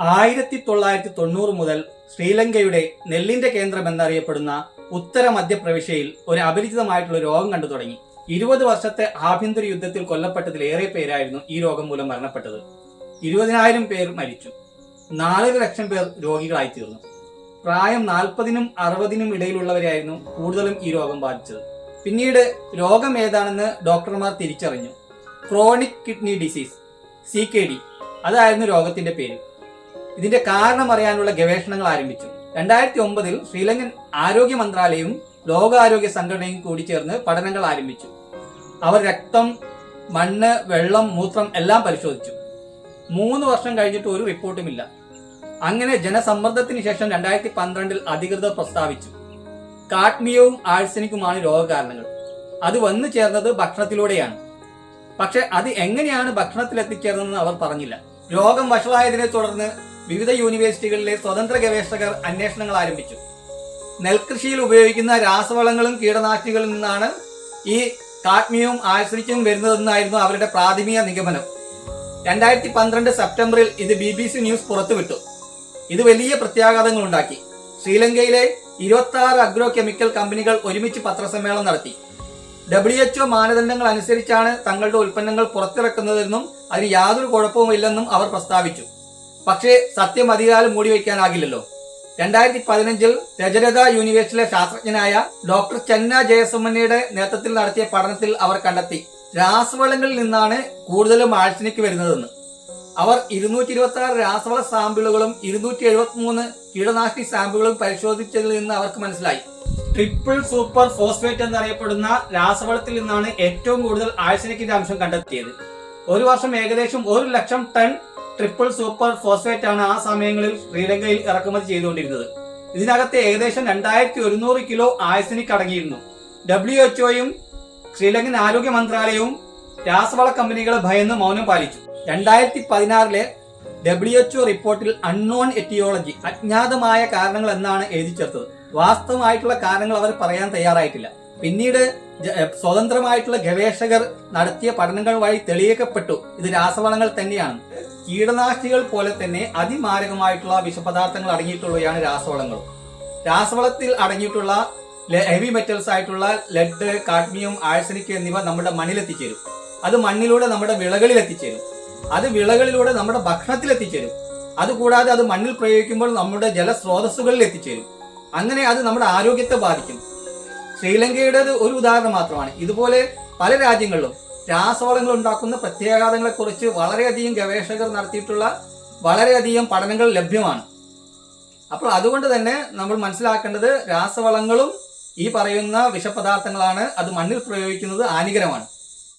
ആയിരത്തി തൊള്ളായിരത്തി തൊണ്ണൂറ് മുതൽ ശ്രീലങ്കയുടെ നെല്ലിന്റെ കേന്ദ്രം എന്നറിയപ്പെടുന്ന ഉത്തര മധ്യപ്രവിശ്യയിൽ ഒരു അപരിചിതമായിട്ടുള്ള രോഗം കണ്ടു തുടങ്ങി. ഇരുപത് വർഷത്തെ ആഭ്യന്തര യുദ്ധത്തിൽ കൊല്ലപ്പെട്ടതിൽ ഏറെ പേരായിരുന്നു ഈ രോഗം മൂലം മരണപ്പെട്ടത്. ഇരുപതിനായിരം പേർ മരിച്ചു. നാലര ലക്ഷം പേർ രോഗികളായി തീർന്നു പ്രായം നാൽപ്പതിനും അറുപതിനും ഇടയിലുള്ളവരെയായിരുന്നു കൂടുതലും ഈ രോഗം ബാധിച്ചത്. പിന്നീട് രോഗം ഏതാണെന്ന് ഡോക്ടർമാർ തിരിച്ചറിഞ്ഞു. Chronic kidney disease C K D അതായിരുന്നു രോഗത്തിന്റെ പേര്. ഇതിന്റെ കാരണം അറിയാനുള്ള ഗവേഷണങ്ങൾ ആരംഭിച്ചു. രണ്ടായിരത്തി ഒമ്പതിൽ ശ്രീലങ്കൻ ആരോഗ്യ മന്ത്രാലയവും ലോകാരോഗ്യ സംഘടനയും കൂടി ചേർന്ന് പഠനങ്ങൾ ആരംഭിച്ചു. അവർ രക്തം മണ്ണ് വെള്ളം മൂത്രം എല്ലാം പരിശോധിച്ചു. മൂന്ന് വർഷം കഴിഞ്ഞിട്ട് ഒരു റിപ്പോർട്ടുമില്ല. അങ്ങനെ ജനസമ്മർദ്ദത്തിന് ശേഷം രണ്ടായിരത്തി പന്ത്രണ്ടിൽ അധികൃതർ പ്രസ്താവിച്ചു. കാഡ്മിയവും ആഴ്സനിക്കുമാണ് രോഗകാരണങ്ങൾ. അത് വന്നു ചേർന്നത് ഭക്ഷണത്തിലൂടെയാണ്. പക്ഷെ അത് എങ്ങനെയാണ് ഭക്ഷണത്തിൽ എത്തിച്ചേർന്നതെന്ന് അവർ പറഞ്ഞില്ല. രോഗം വഷളായതിനെ തുടർന്ന് വിവിധ യൂണിവേഴ്സിറ്റികളിലെ സ്വതന്ത്ര ഗവേഷകർ അന്വേഷണങ്ങൾ ആരംഭിച്ചു. നെൽകൃഷിയിൽ ഉപയോഗിക്കുന്ന രാസവളങ്ങളും കീടനാശിനികളിൽ നിന്നാണ് ഈ കാഡ്മിയവും ആശ്രയിച്ചും വരുന്നതെന്നായിരുന്നു അവരുടെ പ്രാഥമിക നിഗമനം. രണ്ടായിരത്തി പന്ത്രണ്ട് സെപ്റ്റംബറിൽ ഇത് ബി ബി സി ന്യൂസ് പുറത്തുവിട്ടു. ഇത് വലിയ പ്രത്യാഘാതങ്ങൾ ഉണ്ടാക്കി. ശ്രീലങ്കയിലെ ഇരുപത്തി ആറ് അഗ്രോ കെമിക്കൽ കമ്പനികൾ ഒരുമിച്ച് പത്രസമ്മേളനം നടത്തി. ഡബ്ല്യു എച്ച്ഒ മാനദണ്ഡങ്ങൾ അനുസരിച്ചാണ് തങ്ങളുടെ ഉൽപ്പന്നങ്ങൾ പുറത്തിറക്കുന്നതെന്നും അതിന് യാതൊരു കുഴപ്പവുമില്ലെന്നും അവർ പ്രസ്താവിച്ചു. പക്ഷേ സത്യം അധികാലം മൂടി വയ്ക്കാനാകില്ലല്ലോ. രണ്ടായിരത്തി പതിനഞ്ചിൽ രജരഥ യൂണിവേഴ്സിലെ ശാസ്ത്രജ്ഞനായ ഡോക്ടർ ചെന്ന ജയസുമന്നയുടെ നേതൃത്വത്തിൽ നടത്തിയ പഠനത്തിൽ അവർ കണ്ടെത്തി രാസവളങ്ങളിൽ നിന്നാണ് കൂടുതലും ആഴ്സനിക്ക് വരുന്നതെന്ന്. അവർ ഇരുന്നൂറ്റി ഇരുപത്തി ആറ് രാസവള സാമ്പിളുകളും ഇരുന്നൂറ്റി എഴുപത്തി മൂന്ന് കീടനാശിനി സാമ്പിളുകളും പരിശോധിച്ചതിൽ നിന്ന് അവർക്ക് മനസ്സിലായി. ട്രിപ്പിൾ സൂപ്പർ ഫോസ്ഫേറ്റ് എന്നറിയപ്പെടുന്ന രാസവളത്തിൽ നിന്നാണ് ഏറ്റവും കൂടുതൽ ആഴ്സനിക്കിന്റെ അംശം കണ്ടെത്തിയത്. ഒരു വർഷം ഏകദേശം ഒരു ലക്ഷം ടൺ ട്രിപ്പിൾ സൂപ്പർ ഫോസ്ഫേറ്റ് ആണ് ആ സമയങ്ങളിൽ ശ്രീലങ്കയിൽ ഇറക്കുമതി ചെയ്തുകൊണ്ടിരുന്നത്. ഇതിനകത്ത് ഏകദേശം രണ്ടായിരത്തി ഒരുന്നൂറ് കിലോ ആഴ്സനിക് അടങ്ങിയിരുന്നു. ഡബ്ല്യു എച്ച്ഒയും ശ്രീലങ്കൻ ആരോഗ്യ മന്ത്രാലയവും രാസവള കമ്പനികളെ ഭയന്ന് മൗനം പാലിച്ചു. രണ്ടായിരത്തി പതിനാറിലെ ഡബ്ല്യു എച്ച്ഒ റിപ്പോർട്ടിൽ അൺനോൺ എറ്റിയോളജി അജ്ഞാതമായ കാരണങ്ങൾ എന്നാണ് എഴുതി ചേർത്തത്. വാസ്തവമായിട്ടുള്ള കാരണങ്ങൾ അവർ പറയാൻ തയ്യാറായിട്ടില്ല. പിന്നീട് സ്വതന്ത്രമായിട്ടുള്ള ഗവേഷകർ നടത്തിയ പഠനങ്ങൾ വഴി തെളിയിക്കപ്പെട്ടു ഇത് രാസവളങ്ങൾ തന്നെയാണ്. കീടനാശിനികൾ പോലെ തന്നെ അതിമാരകമായിട്ടുള്ള വിഷപദാർത്ഥങ്ങൾ അടങ്ങിയിട്ടുള്ളവയാണ് രാസവളങ്ങൾ. രാസവളത്തിൽ അടങ്ങിയിട്ടുള്ള ഹെവി മെറ്റൽസ് ആയിട്ടുള്ള ലെഡ് കാഡ്മിയം ആഴ്സനിക് എന്നിവ നമ്മുടെ മണ്ണിലെത്തിച്ചേരും. അത് മണ്ണിലൂടെ നമ്മുടെ വിളകളിൽ എത്തിച്ചേരും അത് വിളകളിലൂടെ നമ്മുടെ ഭക്ഷണത്തിൽ എത്തിച്ചേരും അതുകൂടാതെ അത് മണ്ണിൽ പ്രയോഗിക്കുമ്പോൾ നമ്മുടെ ജലസ്രോതസ്സുകളിൽ എത്തിച്ചേരും അങ്ങനെ അത് നമ്മുടെ ആരോഗ്യത്തെ ബാധിക്കും. ശ്രീലങ്കയുടേത് ഒരു ഉദാഹരണം മാത്രമാണ്. ഇതുപോലെ പല രാജ്യങ്ങളിലും രാസവളങ്ങൾ ഉണ്ടാക്കുന്ന പ്രത്യാഘാതങ്ങളെക്കുറിച്ച് വളരെയധികം ഗവേഷകർ നടത്തിയിട്ടുള്ള വളരെയധികം പഠനങ്ങൾ ലഭ്യമാണ്. അപ്പോൾ അതുകൊണ്ട് തന്നെ നമ്മൾ മനസ്സിലാക്കേണ്ടത് രാസവളങ്ങളും ഈ പറയുന്ന വിഷപദാർത്ഥങ്ങളാണ് അത് മണ്ണിൽ പ്രയോഗിക്കുന്നത് ഹാനികരമാണ്.